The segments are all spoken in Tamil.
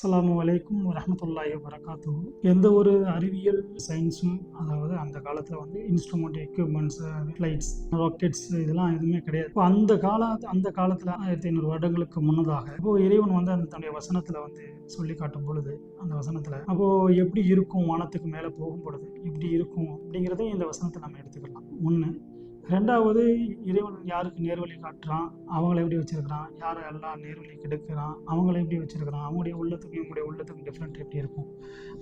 அஸ்ஸலாமு வலைக்கும் வரஹ்மத்துல்லாஹி வரகாத்து எந்த ஒரு அறிவியல் சயின்ஸும் அதாவது அந்த காலத்தில் வந்து இன்ஸ்ட்ருமெண்ட் எக்யூப்மெண்ட்ஸ் ஃப்ளைட்ஸ் ராக்கெட்ஸ் இதெல்லாம் எதுவுமே கிடையாது. இப்போ அந்த கால அந்த காலத்தில் ஆயிரத்தி ஐநூறு வருடங்களுக்கு முன்னதாக இப்போ இறைவன் வந்து அந்த தன்னுடைய வசனத்தில் வந்து சொல்லி காட்டும் பொழுது அந்த வசனத்தில் அப்போது எப்படி இருக்கும் வானத்துக்கு மேலே போகும் பொழுது? எப்படி இருக்கும். அப்படிங்கிறதையும் இந்த வசனத்தை நம்ம எடுத்துக்கலாம். ஒன்று ரெண்டாவது இறைவன் யாருக்கு நேர்வழி காட்டுறான்? அவங்கள எப்படி வச்சிருக்கிறான்? யாரை எல்லாம் நேர்வழி கெடுக்கிறான்? அவங்கள எப்படி வச்சிருக்கிறான்? அவங்களுடைய உள்ளத்துக்கும் இவங்களுடைய உள்ளத்துக்கும் டிஃப்ரெண்ட் எப்படி இருக்கும்?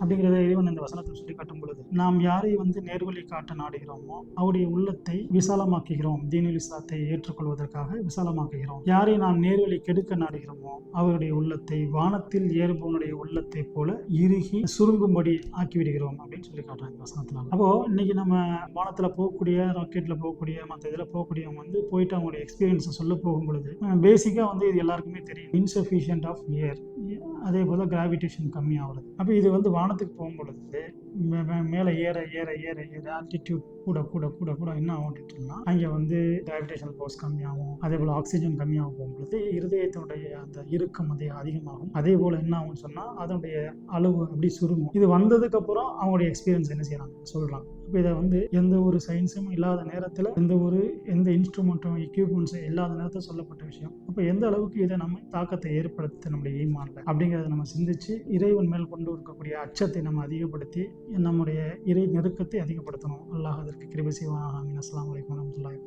அப்படிங்கிறத இறைவன் இந்த வசனத்தை சொல்லி காட்டும் பொழுது நாம் யாரை வந்து நேர்வழி காட்ட நாடுகிறோமோ அவருடைய உள்ளத்தை விசாலமாக்குகிறோம். தீனுல் இஸ்லாத்தை ஏற்றுக்கொள்வதற்காக விசாலமாக்குகிறோம். யாரை நாம் நேர்வழி கெடுக்க நாடுகிறோமோ அவருடைய உள்ளத்தை வானத்தில் ஏறுபவனுடைய உள்ளத்தை போல இறுகி சுருங்கும்படி ஆக்கிவிடுகிறோம் அப்படின்னு சொல்லி காட்டுறாங்க வசனத்தில். அப்போது அப்போ இன்னைக்கு நம்ம வானத்தில் போகக்கூடிய ராக்கெட்ல போகக்கூடிய மற்ற இதில் போகக்கூடியவங்க வந்து போயிட்டு அவங்களுடைய எக்ஸ்பீரியன்ஸை சொல்ல போகும் பொழுது பேசிக்காக வந்து இது எல்லாருக்குமே தெரியும். இன்சஃபிஷியன்ட் ஆஃப் ஏர் அதே போல் கிராவிடேஷன் கம்மியாகிறது அப்போ இது வந்து வானத்துக்கு போகும் பொழுது மே- மே- மேலே ஏற ஏற ஏற ஏற ஆல்டிடியூட் கூட கூட கூட கூட என்ன ஆகும் அங்கே வந்து கிராவிடேஷன் ஃபோர்ஸ் கம்மியாகும். அதே போல் ஆக்சிஜன் கம்மியாகும் போகும் பொழுது இருதயத்தினுடைய அந்த இறுக்கம் அது அதிகமாகும். அதே போல் என்ன ஆகும்னு சொன்னால் அதனுடைய அளவு அப்படி சுருங்கும். இது வந்ததுக்கப்புறம் அவங்களுடைய எக்ஸ்பீரியன்ஸ் என்ன செய்யறாங்க சொல்கிறாங்க இப்போ இதை வந்து எந்த ஒரு சயின்ஸும் இல்லாத நேரத்தில் எந்த ஒரு எந்த இன்ஸ்ட்ருமெண்ட்டும் எக்யூப்மெண்ட்ஸும் இல்லாத நேரத்தில் சொல்லப்பட்ட விஷயம். அப்போ எந்த அளவுக்கு இதை நம்ம தாக்கத்தை ஏற்படுத்த நம்முடைய ஈமான்ல அப்படிங்கிறத நம்ம சிந்திச்சு இறைவன் மேல் கொண்டு இருக்கக்கூடிய அச்சத்தை நம்ம அதிகப்படுத்தி நம்முடைய இறை நெருக்கத்தை அதிகப்படுத்தணும். அல்லாஹ் அதற்கு கிருபை செய்வானாக. அஸ்லாம் வலைக்கம் வரமத்துல்லாஹி